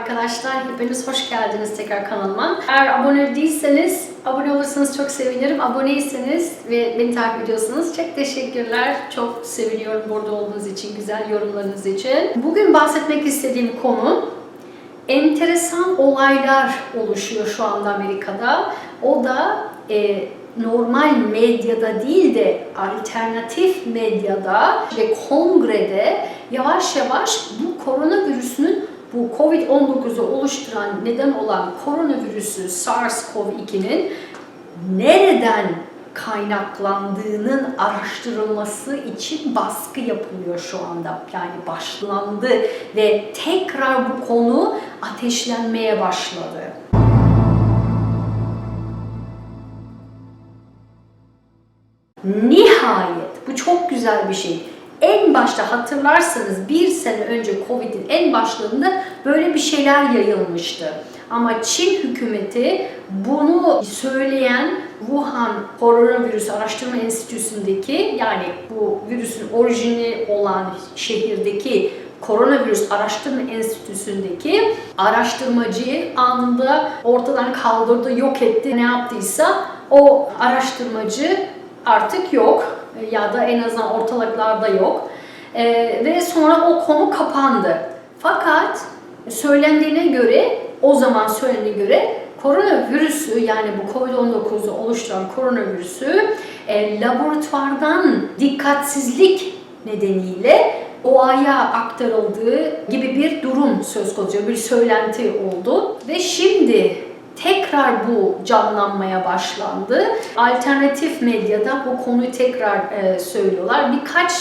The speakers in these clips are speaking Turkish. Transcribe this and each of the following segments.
arkadaşlar. Hepiniz hoş geldiniz tekrar kanalıma. Eğer abone değilseniz, abone olursanız çok sevinirim. Aboneyseniz ve beni takip ediyorsanız çok teşekkürler. Çok seviniyorum burada olduğunuz için, güzel yorumlarınız için. Bugün bahsetmek istediğim konu enteresan olaylar oluşuyor şu anda Amerika'da. O da e, normal medyada değil de alternatif medyada ve kongrede yavaş yavaş bu koronavirüsünün bu Covid-19'u oluşturan neden olan koronavirüsü SARS-CoV-2'nin nereden kaynaklandığının araştırılması için baskı yapılıyor şu anda. Yani başlandı ve tekrar bu konu ateşlenmeye başladı. Nihayet bu çok güzel bir şey. En başta hatırlarsanız bir sene önce Covid'in en başlarında böyle bir şeyler yayılmıştı. Ama Çin hükümeti bunu söyleyen Wuhan Koronavirüs Araştırma Enstitüsü'ndeki yani bu virüsün orijini olan şehirdeki Koronavirüs Araştırma Enstitüsü'ndeki araştırmacıyı anında ortadan kaldırdı, yok etti. Ne yaptıysa o araştırmacı artık yok ya da en azından ortalıklarda yok. Ee, ve sonra o konu kapandı. Fakat söylendiğine göre, o zaman söylendiğine göre koronavirüsü yani bu Covid-19'u oluşturan koronavirüsü e, laboratuvardan dikkatsizlik nedeniyle doğaya aktarıldığı gibi bir durum söz konusu, bir söylenti oldu. Ve şimdi tekrar bu canlanmaya başlandı. Alternatif medyada bu konuyu tekrar e, söylüyorlar. Birkaç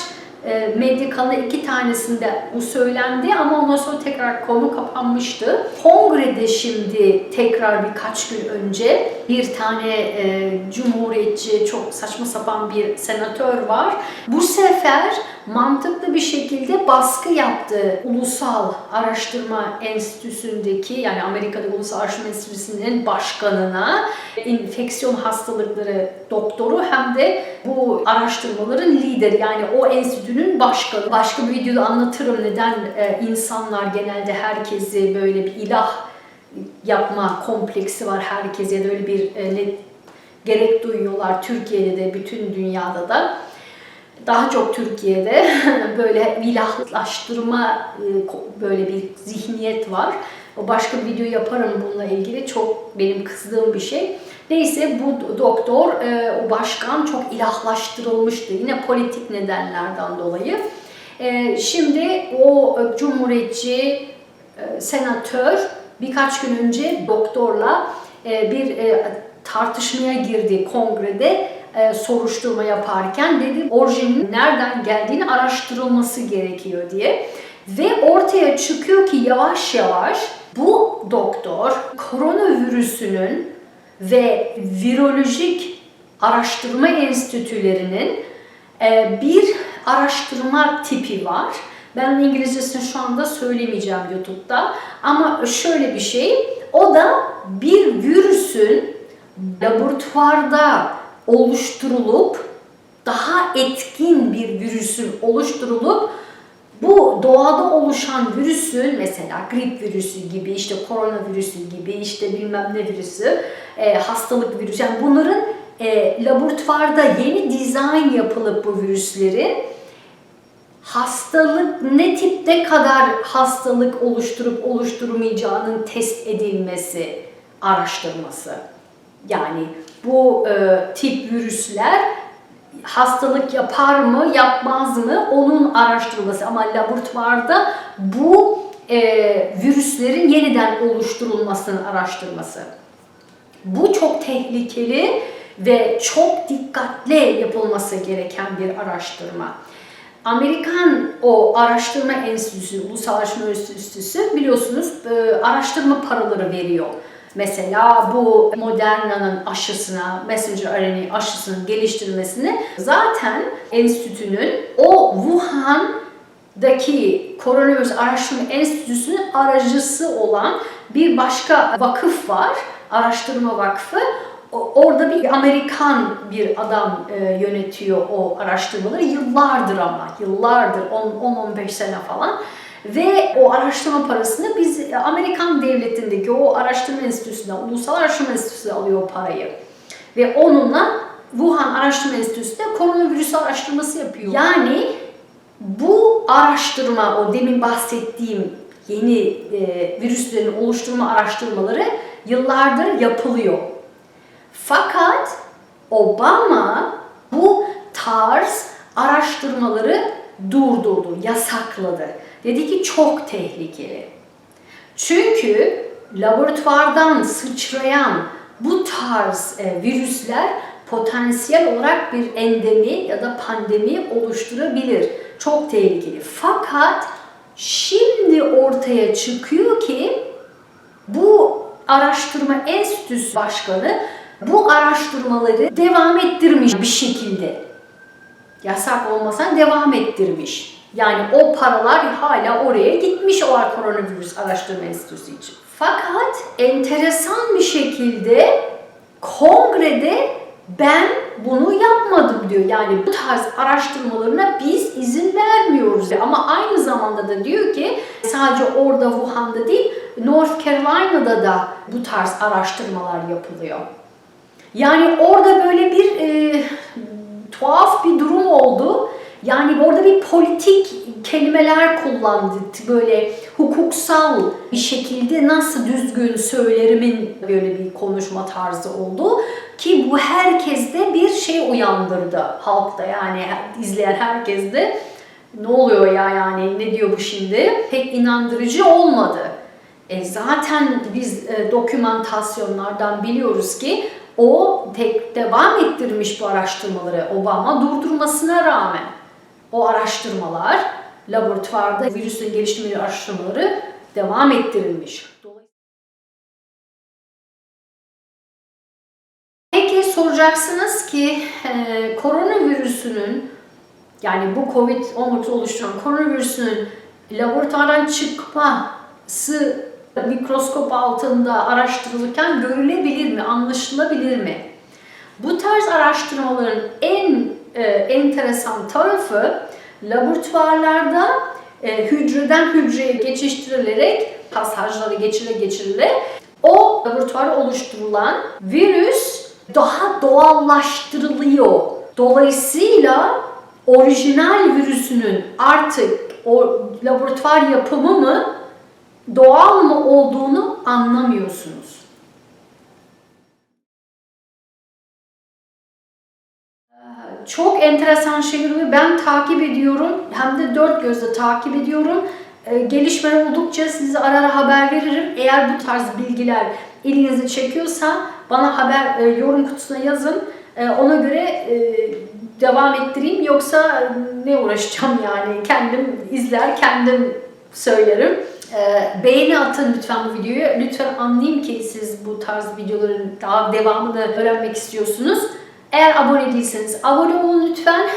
e, medya kanalı iki tanesinde bu söylendi ama ondan sonra tekrar konu kapanmıştı. Kongrede şimdi tekrar birkaç gün önce bir tane e, cumhuriyetçi çok saçma sapan bir senatör var. Bu sefer mantıklı bir şekilde baskı yaptı Ulusal Araştırma Enstitüsü'ndeki yani Amerika'da Ulusal Araştırma Enstitüsü'nün başkanına enfeksiyon hastalıkları doktoru hem de bu araştırmaların lideri yani o enstitünün başkanı. Başka bir videoda anlatırım neden e, insanlar genelde herkesi böyle bir ilah yapma kompleksi var herkese da öyle bir e, gerek duyuyorlar Türkiye'de de bütün dünyada da daha çok Türkiye'de böyle ilahlaştırma e, böyle bir zihniyet var. O başka bir video yaparım bununla ilgili. Çok benim kızdığım bir şey. Neyse bu doktor, e, o başkan çok ilahlaştırılmıştı. Yine politik nedenlerden dolayı. E, şimdi o cumhuriyetçi senatör birkaç gün önce doktorla bir tartışmaya girdi kongrede e, soruşturma yaparken dedi orijinin nereden geldiğini araştırılması gerekiyor diye. Ve ortaya çıkıyor ki yavaş yavaş bu doktor koronavirüsünün ve virolojik araştırma enstitülerinin e, bir araştırma tipi var. Ben İngilizcesini şu anda söylemeyeceğim YouTube'da. Ama şöyle bir şey, o da bir virüsün laboratuvarda oluşturulup daha etkin bir virüsün oluşturulup bu doğada oluşan virüsün mesela grip virüsü gibi işte koronavirüsü gibi işte bilmem ne virüsü e, hastalık virüsü yani bunların e, laboratuvarda yeni dizayn yapılıp bu virüslerin hastalık ne tipte kadar hastalık oluşturup oluşturmayacağının test edilmesi araştırması. Yani bu e, tip virüsler hastalık yapar mı, yapmaz mı onun araştırılması. Ama laboratuvarda bu e, virüslerin yeniden oluşturulmasının araştırması. Bu çok tehlikeli ve çok dikkatle yapılması gereken bir araştırma. Amerikan o araştırma enstitüsü, Ulusal Araştırma Enstitüsü biliyorsunuz e, araştırma paraları veriyor. Mesela bu Moderna'nın aşısına, messenger RNA aşısının geliştirmesini zaten enstitünün o Wuhan'daki koronavirüs araştırma enstitüsünün aracısı olan bir başka vakıf var. Araştırma Vakfı. Orada bir Amerikan bir adam e, yönetiyor o araştırmaları yıllardır ama yıllardır 10-15 sene falan Ve o araştırma parasını biz e, Amerikan devletindeki o araştırma enstitüsünden, Ulusal Araştırma Enstitüsü alıyor parayı. Ve onunla Wuhan Araştırma Enstitüsü de koronavirüs araştırması yapıyor. Yani bu araştırma, o demin bahsettiğim yeni e, virüslerin oluşturma araştırmaları yıllardır yapılıyor. Fakat Obama bu tarz araştırmaları durdurdu, yasakladı. Dedi ki çok tehlikeli. Çünkü laboratuvardan sıçrayan bu tarz e, virüsler potansiyel olarak bir endemi ya da pandemi oluşturabilir. Çok tehlikeli. Fakat şimdi ortaya çıkıyor ki bu araştırma enstitüsü başkanı bu araştırmaları devam ettirmiş bir şekilde. Yasak olmasa devam ettirmiş. Yani o paralar hala oraya gitmiş o koronavirüs araştırma enstitüsü için. Fakat enteresan bir şekilde kongrede ben bunu yapmadım diyor. Yani bu tarz araştırmalarına biz izin vermiyoruz. Ama aynı zamanda da diyor ki sadece orada Wuhan'da değil North Carolina'da da bu tarz araştırmalar yapılıyor. Yani orada böyle bir e, tuhaf bir durum oldu. Yani orada bir politik kelimeler kullandı. Böyle hukuksal bir şekilde nasıl düzgün söylerimin böyle bir konuşma tarzı oldu. Ki bu herkeste bir şey uyandırdı halkta yani izleyen herkeste. Ne oluyor ya yani ne diyor bu şimdi? Pek inandırıcı olmadı. E zaten biz e, dokümantasyonlardan biliyoruz ki o tek devam ettirmiş bu araştırmaları Obama durdurmasına rağmen. O araştırmalar laboratuvarda virüsün geliştirme araştırmaları devam ettirilmiş. Peki soracaksınız ki e, koronavirüsünün yani bu Covid-19 oluşturan koronavirüsünün laboratuvardan çıkması mikroskop altında araştırılırken görülebilir mi, anlaşılabilir mi? Bu tarz araştırmaların en e, enteresan tarafı laboratuvarlarda e, hücreden hücreye geçiştirilerek pasajları geçire geçirile o laboratuvarda oluşturulan virüs daha doğallaştırılıyor. Dolayısıyla orijinal virüsünün artık o laboratuvar yapımı mı doğal mı olduğunu anlamıyorsunuz. Çok enteresan şeyleri ben takip ediyorum. Hem de dört gözle takip ediyorum. Gelişmeler oldukça size ara ara haber veririm. Eğer bu tarz bilgiler ilginizi çekiyorsa bana haber yorum kutusuna yazın. Ona göre devam ettireyim. Yoksa ne uğraşacağım yani. Kendim izler, kendim söylerim. Ee, beğeni atın lütfen bu videoyu. Lütfen anlayayım ki siz bu tarz videoların daha devamını öğrenmek istiyorsunuz. Eğer abone değilseniz abone olun lütfen.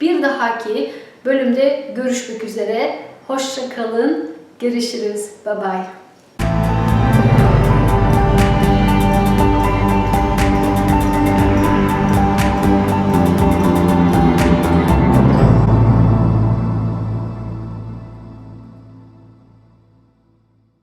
Bir dahaki bölümde görüşmek üzere. Hoşça kalın. Görüşürüz. Bye bye.